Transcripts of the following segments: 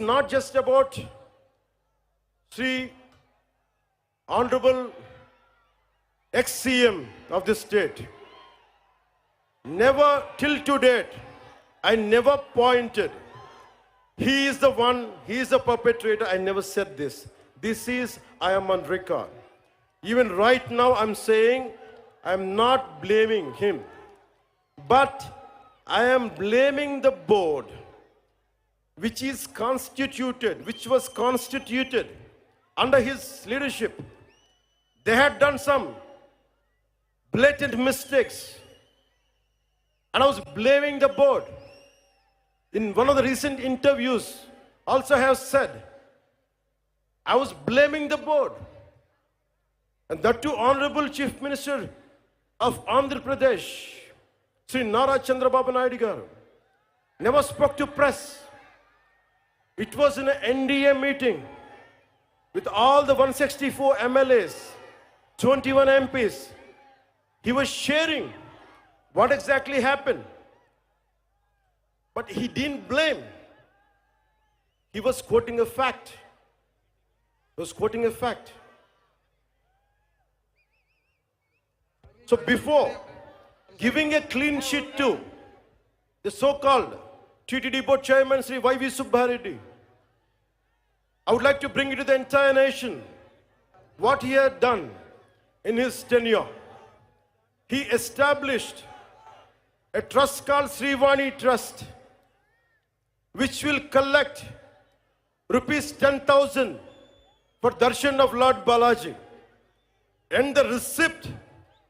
not just about Sri Honorable ex-CM of this state. Never till to date, I never pointed. He is the one, he is the perpetrator. I never said this. This is, I am on record. Even right now, I'm saying, I'm not blaming him. But I am blaming the board, which is constituted, which was constituted under his leadership. They had done some blatant mistakes. And I was blaming the board. In one of the recent interviews, also have said, I was blaming the board. And that too, Honorable Chief Minister of Andhra Pradesh, Sri Nara Chandrababu Naidu never spoke to press. It was in an NDA meeting with all the 164 MLAs, 21 MPs. He was sharing what exactly happened. But he didn't blame. He was quoting a fact. He was quoting a fact. So before giving a clean sheet to the so-called TTD board chairman Sri Y.V. Subbareddy, I would like to bring to the entire nation what he had done in his tenure. He established a trust called Srivani Trust, which will collect rupees 10,000 for darshan of Lord Balaji. And the receipt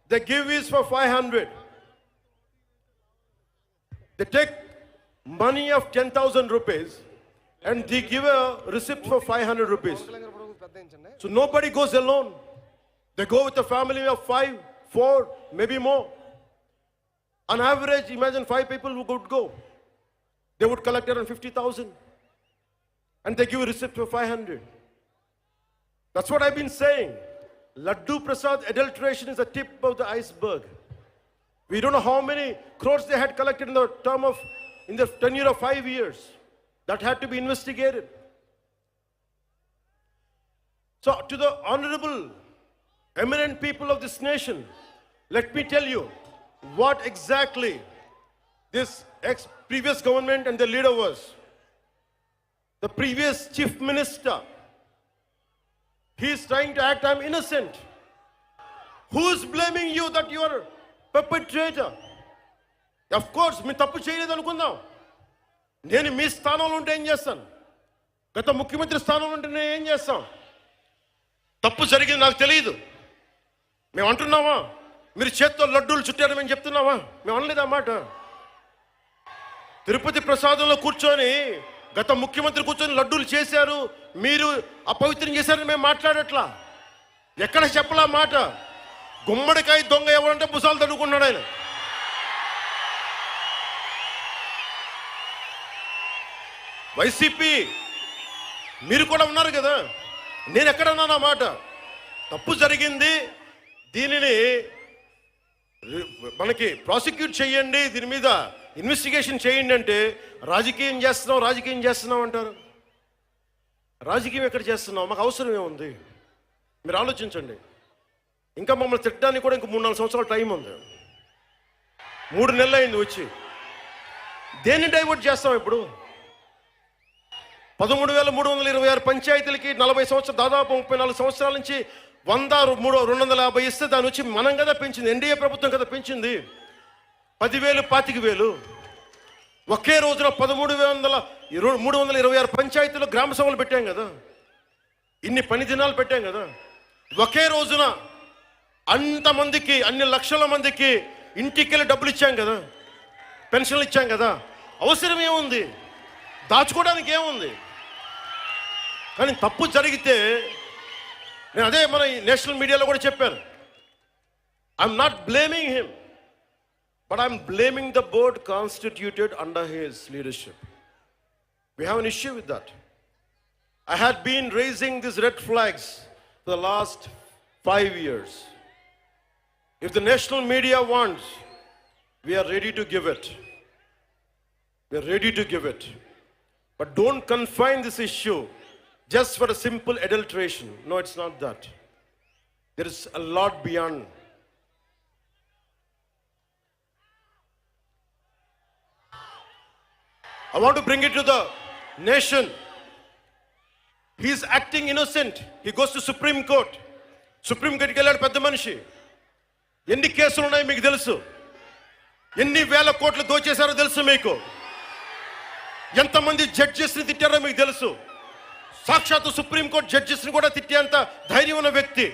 they give is for 500. They take money of 10,000 rupees and they give a receipt for 500 rupees. So nobody goes alone. They go with a family of five, four, maybe more. On average, imagine five people who would go. They would collect around 50,000. And they give a receipt for 500. That's what I've been saying. Laddu Prasad adulteration is the tip of the iceberg. We don't know how many crores they had collected in the term of, in the tenure of five years. That had to be investigated. So, to the honorable, eminent people of this nation, let me tell you what exactly this ex previous government and the leader was. The previous chief minister, he is trying to act, I'm innocent. Who's blaming you that you are perpetrator? Of course మీ తప్పు చేయలేదు అనుకుందాం. నేను మీ స్థానంలో ఉంటే ఏం చేస్తాను? గత ముఖ్యమంత్రి స్థానంలో ఉంటే నేను ఏం చేస్తాం? తప్పు జరిగింది నాకు తెలియదు. మేము అంటున్నామా? మీరు చేత్తో లడ్డూలు చుట్టారు మేము చెప్తున్నావా మేము అనలేదు అన్నమాట మాట? తిరుపతి ప్రసాదంలో కూర్చొని గత ముఖ్యమంత్రి కూర్చొని లడ్డూలు చేశారు. మీరు అపవిత్రం చేశారని మేము మాట్లాడట్లా. ఎక్కడ చెప్పలా మాట? గుమ్మడికాయ దొంగ ఎవరంటే బుసాలు తడుకున్నాడు ఆయన. వైసీపీ మీరు కూడా ఉన్నారు కదా. నేను ఎక్కడన్నాను మాట? తప్పు జరిగింది దీనిని మనకి ప్రాసిక్యూట్ చేయండి దీని మీద ఇన్వెస్టిగేషన్ చేయండి అంటే రాజకీయం చేస్తున్నాం రాజకీయం చేస్తున్నాం అంటారు. రాజకీయం ఎక్కడ చేస్తున్నాం మాకు అవసరం ఏముంది? మీరు ఆలోచించండి. ఇంకా మమ్మల్ని తిట్టడానికి కూడా ఇంక మూడు నాలుగు సంవత్సరాల టైం ఉంది. మూడు నెలలు అయింది వచ్చి. దేన్ని డైవర్ట్ చేస్తాం ఇప్పుడు? పదమూడు వేల మూడు వందల ఇరవై ఆరు పంచాయతీలకి నలభై సంవత్సరాలు దాదాపు ముప్పై నాలుగు సంవత్సరాల నుంచి వంద మూడు రెండు వందల యాభై ఇస్తే దాని వచ్చి మనం కదా పెంచింది ఎన్డీఏ ప్రభుత్వం కదా పెంచింది. పదివేలు పాతిక వేలు. ఒకే రోజున పదమూడు వందల ఇరవై మూడు వందల ఇరవై ఆరు పంచాయతీలు గ్రామ సభలు పెట్టాం కదా. ఇన్ని పని దినాలు పెట్టాం కదా. ఒకే రోజున అంతమందికి అన్ని లక్షల మందికి ఇంటికి వెళ్ళి డబ్బులు ఇచ్చాం కదా. పెన్షన్లు ఇచ్చాం కదా. అవసరం ఏముంది? దాచుకోవడానికి ఏముంది? కానీ తప్పు జరిగితే నేను అదే మన ఈ నేషనల్ మీడియాలో కూడా చెప్పాను I'm not blaming him but I'm blaming the board constituted under his leadership we have an issue with that I had been raising these red flags for the last five years. If the national media wants, we are ready to give it. We are ready to give it. But don't confine this issue just for a simple adulteration. No, it's not that. There is a lot beyond. I want to bring it to the nation. He is acting innocent. He goes to Supreme Court. Supreme కోర్టుకి వెళ్ళాడు పెద్ద మనిషి ఎన్ని కేసులు ఉన్నాయో మీకు తెలుసు ఎన్ని వేల కోట్లు దోచేశారో తెలుసు మీకు ఎంతమంది జడ్జెస్ని తిట్టారో మీకు తెలుసు సాక్షాత్తు సుప్రీంకోర్టు జడ్జెస్ని కూడా తిట్టేంత ధైర్యం ఉన్న వ్యక్తి.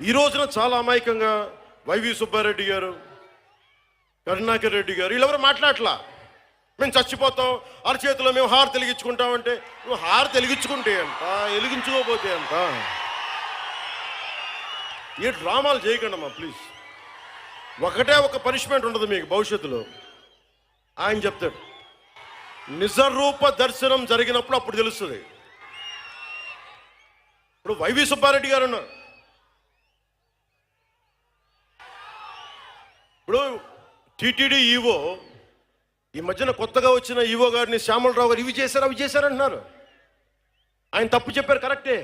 ఈ రోజున చాలా అమాయకంగా వైవి సుబ్బారెడ్డి గారు కరుణాకర్ రెడ్డి గారు వీళ్ళెవరు మాట్లాడలా మేము చచ్చిపోతాం అరచేతిలో మేము హారు తెలిగించుకుంటామంటే నువ్వు హార తెలిగించుకుంటే అంట వెలిగించుకోపోతే అంట ఏ డ్రామాలు చేయకండమ్మా ప్లీజ్. ఒకటే ఒక పనిష్మెంట్ ఉండదు మీకు భవిష్యత్తులో. ఆయన చెప్తాడు నిజరూప దర్శనం జరిగినప్పుడు అప్పుడు తెలుస్తుంది. ఇప్పుడు వైవి సుబ్బారెడ్డి గారు ఉన్నారు. ఇప్పుడు టిటిడి ఈవో ఈ మధ్యన కొత్తగా వచ్చిన ఈవో గారిని శ్యామలరావు గారు ఇవి చేశారు అవి చేశారంటున్నారు ఆయన తప్పు చెప్పారు కరెక్టే.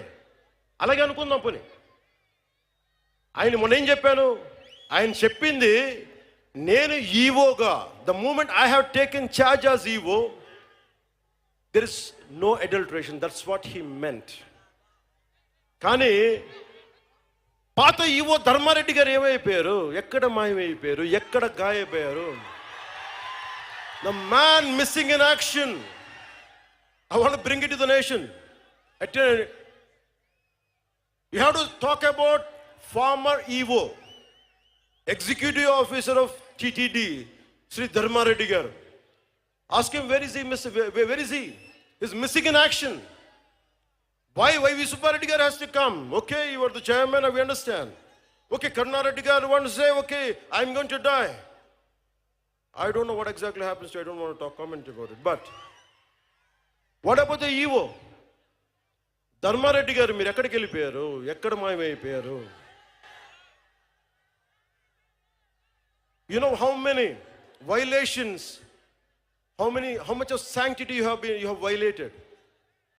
అలాగే అనుకుందాం పని. ఆయన మొన్న ఏం చెప్పాను? ఆయన చెప్పింది నేను ఈవోగా the moment I have taken charge as EO there is no adulteration that's what he meant కానీ పాత ఈవో ధర్మారెడ్డి గారు ఏమైపోయారు? ఎక్కడ మాయమైపోయారు? ఎక్కడ గాయపోయారు the man missing in action I want bring it the nation at you have to talk about former EO executive officer of TTD Shri Dharmareddy గారు ask him where is he miss where is missing in action in action. Why why V Subbareddy garu has to come? Okay, you are the chairman, we understand. Okay, Karna Reddy garu want to say, okay, I'm going to die. I don't know what exactly happens to I don't want to talk comment about it. But what about the EVO? Dharmareddy గారు మీరు ఎక్కడికి వెళ్ళిపోయారు ఎక్కడ మాయమైపోయారు you know how many violations how many how much of sanctity you have you have violated